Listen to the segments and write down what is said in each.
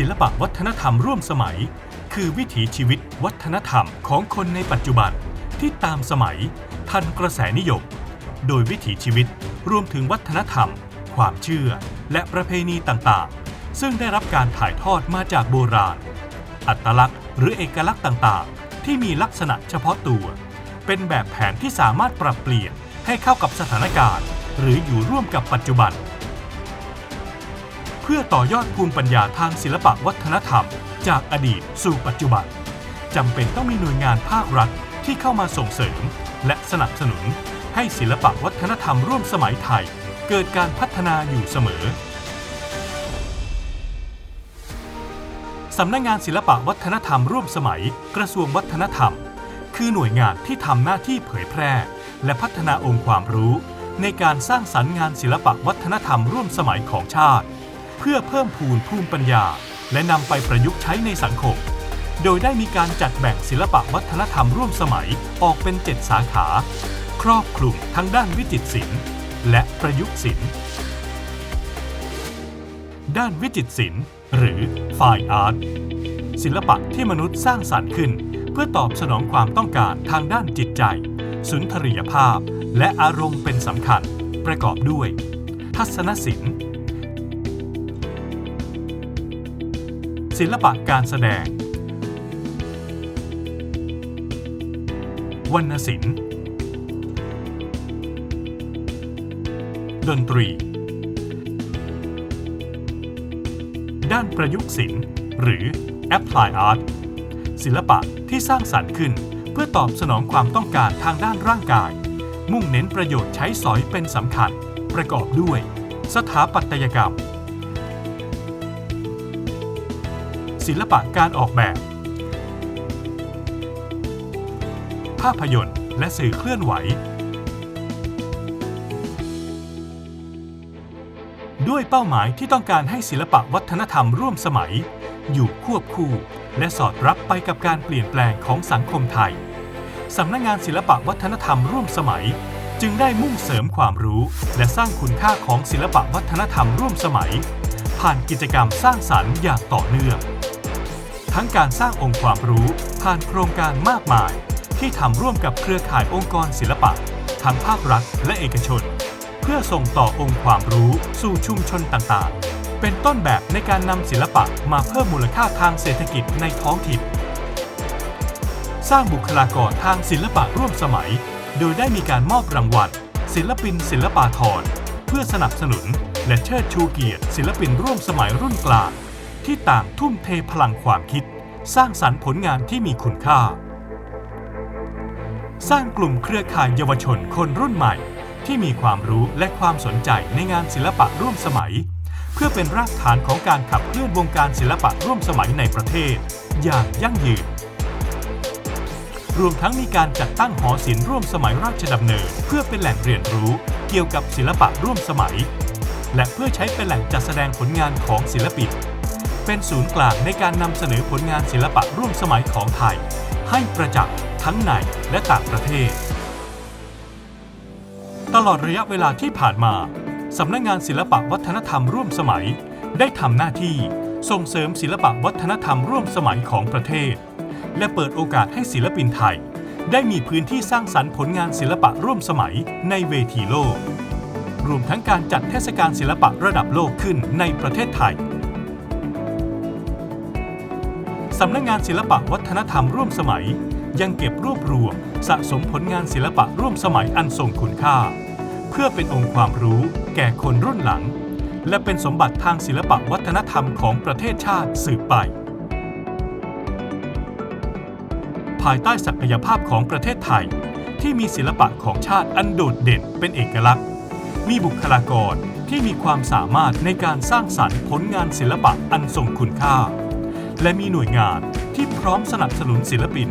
ศิลปะวัฒนธรรมร่วมสมัย คือวิถีชีวิตวัฒนธรรมของคนในปัจจุบันที่ตามสมัย ทันกระแสนิยม โดยวิถีชีวิตรวมถึงวัฒนธรรม ความเชื่อ และประเพณีต่างๆ ซึ่งได้รับการถ่ายทอดมาจากโบราณ อัตลักษณ์หรือเอกลักษณ์ต่างๆ ที่มีลักษณะเฉพาะตัว เป็นแบบแผนที่สามารถปรับเปลี่ยนให้เข้ากับสถานการณ์ หรืออยู่ร่วมกับปัจจุบัน เพื่อต่อยอดภูมิปัญญาทางศิลปะวัฒนธรรม จากอดีตสู่ปัจจุบันจำเป็นต้องมีหน่วยงานภาครัฐที่เข้ามาส่งเสริม และสนับสนุน ให้ศิลปะวัฒนธรรมร่วมสมัยไทย เกิดการพัฒนาอยู่เสมอสำนักงานศิลปะวัฒนธรรมร่วมสมัย กระทรวงวัฒนธรรม คือหน่วยงานที่ทำหน้าที่เผยแพร่ และพัฒนาองค์ความรู้ ในการสร้างสรรค์งานศิลปะวัฒนธรรมร่วมสมัยของชาติ เพื่อเพิ่มพูนภูมิปัญญา และนำไปประยุกต์ใช้ในสังคม โดยได้มีการจัดแบ่งศิลปะวัฒนธรรมร่วมสมัยออกเป็น7สาขา ครอบคลุมทั้งด้านวิจิตรศิลป์และประยุกต์ศิลป์ด้านวิจิตรศิลป์หรือ Fine Art ศิลปะที่มนุษย์สร้างสรรค์ขึ้น เพื่อตอบสนองความต้องการทางด้านจิตใจ สุนทรียภาพ และอารมณ์เป็นสำคัญ ประกอบด้วย ทัศนศิลป์ ศิลปะการแสดง วรรณศิลป์ ดนตรี ด้านประยุกต์ศิลป์ หรือ Apply Art ศิลปะที่สร้างสรรค์ขึ้นเพื่อตอบสนองความต้องการทางด้านร่างกาย มุ่งเน้นประโยชน์ใช้สอยเป็นสำคัญ ประกอบด้วย สถาปัตยกรรม ศิลปะการออกแบบ ภาพยนตร์และสื่อเคลื่อนไหว ด้วยเป้าหมายที่ต้องการให้ศิลปะวัฒนธรรมร่วมสมัย อยู่ควบคู่และสอดรับไปกับการเปลี่ยนแปลงของสังคมไทย สำนักงานศิลปะวัฒนธรรมร่วมสมัย จึงได้มุ่งเสริมความรู้ และสร้างคุณค่าของศิลปะวัฒนธรรมร่วมสมัย ผ่านกิจกรรมสร้างสรรค์อย่างต่อเนื่อง ทั้งการสร้างองค์ความรู้ผ่านโครงการมากมาย ที่ทำร่วมกับเครือข่ายองค์กรศิลปะ ทั้งภาครัฐและเอกชน เพื่อส่งต่อองค์ความรู้สู่ชุมชนต่างๆ เป็นต้นแบบในการนำศิลปะมาเพิ่มมูลค่าทางเศรษฐกิจในท้องถิ่น สร้างบุคลากรทางศิลปะร่วมสมัย โดยได้มีการมอบรางวัลศิลปินศิลปาธรเพื่อสนับสนุนและเชิดชูเกียรติศิลปินร่วมสมัยรุ่นกลาง ที่ต่างทุ่มเทพลังความคิด สร้างสรรค์ผลงานที่มีคุณค่า สร้างกลุ่มเครือข่ายเยาวชนคนรุ่นใหม่ ที่มีความรู้และความสนใจในงานศิลปะร่วมสมัย เพื่อเป็นรากฐานของการขับเคลื่อนวงการศิลปะร่วมสมัยในประเทศ อย่างยั่งยืนรวมทั้งมีการจัดตั้งหอศิลป์ร่วมสมัยราชดำเนิน เพื่อเป็นแหล่งเรียนรู้เกี่ยวกับศิลปะร่วมสมัย และเพื่อใช้เป็นแหล่งจัดแสดงผลงานของศิลปิน เป็นศูนย์กลางในการนำเสนอผลงานศิลปะร่วมสมัยของไทย ให้ประจักษ์ทั้งในและต่างประเทศ ตลอดระยะเวลาที่ผ่านมาสำนักงานศิลปะวัฒนธรรมร่วมสมัย ได้ทำหน้าที่ส่งเสริมศิลปะวัฒนธรรมร่วมสมัยของประเทศ และเปิดโอกาสให้ศิลปินไทย ได้มีพื้นที่สร้างสรรค์ผลงานศิลปะร่วมสมัยในเวทีโลก รวมทั้งการจัดเทศกาลศิลปะระดับโลกขึ้นในประเทศไทย สำนักงานศิลปะวัฒนธรรมร่วมสมัย ยังเก็บรวบรวม สะสมผลงานศิลปะร่วมสมัยอันทรงคุณค่า เพื่อเป็นองค์ความรู้แก่คนรุ่นหลัง และเป็นสมบัติทางศิลปะวัฒนธรรมของประเทศชาติสืบไป ภายใต้ศักยภาพของประเทศไทย ที่มีศิลปะของชาติอันโดดเด่นเป็นเอกลักษณ์ มีบุคลากรที่มีความสามารถในการสร้างสรรค์ผลงานศิลปะอันทรงคุณค่า และมีหน่วยงานที่พร้อมสนับสนุนศิลปิน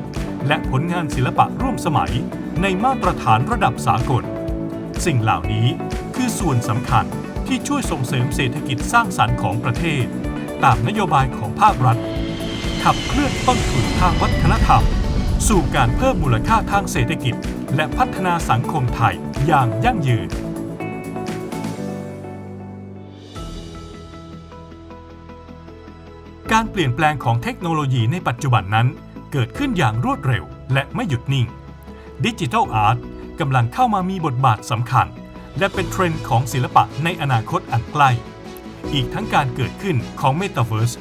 และผลงานศิลปะร่วมสมัยในมาตรฐานระดับสากล สิ่งเหล่านี้คือส่วนสำคัญที่ช่วยส่งเสริมเศรษฐกิจสร้างสรรค์ของประเทศ ตามนโยบายของภาครัฐ ขับเคลื่อนต้นทุนทางวัฒนธรรม สู่การเพิ่มมูลค่าทางเศรษฐกิจ และพัฒนาสังคมไทยอย่างยั่งยืน การเปลี่ยนแปลงของเทคโนโลยีในปัจจุบันนั้น เกิดขึ้นอย่างรวดเร็วและไม่หยุดนิ่งดิจิทัลอาร์ตกำลังเข้ามามีบทบาทสำคัญ และเป็นเทรนด์ของศิลปะในอนาคตอันใกล้ อีกทั้งการเกิดขึ้นของ Metaverse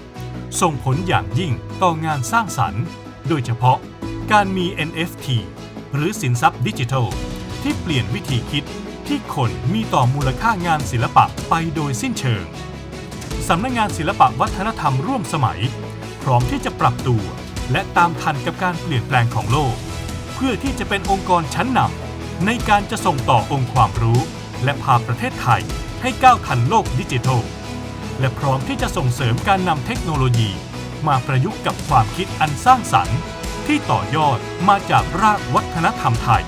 ส่งผลอย่างยิ่งต่องานสร้างสรรค์ โดยเฉพาะการมี NFT หรือสินทรัพย์ดิจิทัล ที่เปลี่ยนวิธีคิดที่คนมีต่อมูลค่างานศิลปะไปโดยสิ้นเชิง สำนักงานศิลปะวัฒนธรรมร่วมสมัย พร้อมที่จะปรับตัว และตามทันกับการเปลี่ยนแปลงของโลก เพื่อที่จะเป็นองค์กรชั้นนำในการจะส่งต่อองค์ความรู้ และพาประเทศไทยให้ก้าวทันโลกดิจิทัล และพร้อมที่จะส่งเสริมการนำเทคโนโลยี มาประยุกต์กับความคิดอันสร้างสรรค์ ที่ต่อยอดมาจากรากวัฒนธรรมไทย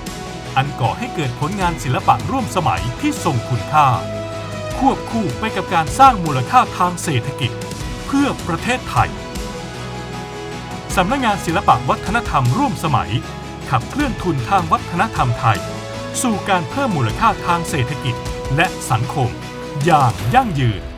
อันก่อให้เกิดผลงานศิลปะร่วมสมัยที่ทรงคุณค่า ควบคู่ไปกับการสร้างมูลค่าทางเศรษฐกิจ เพื่อประเทศไทย สำนักงานศิลปะวัฒนธรรมร่วมสมัย ขับเคลื่อนทุนทางวัฒนธรรมไทย สู่การเพิ่มมูลค่าทางเศรษฐกิจและสังคม อย่างยั่งยืน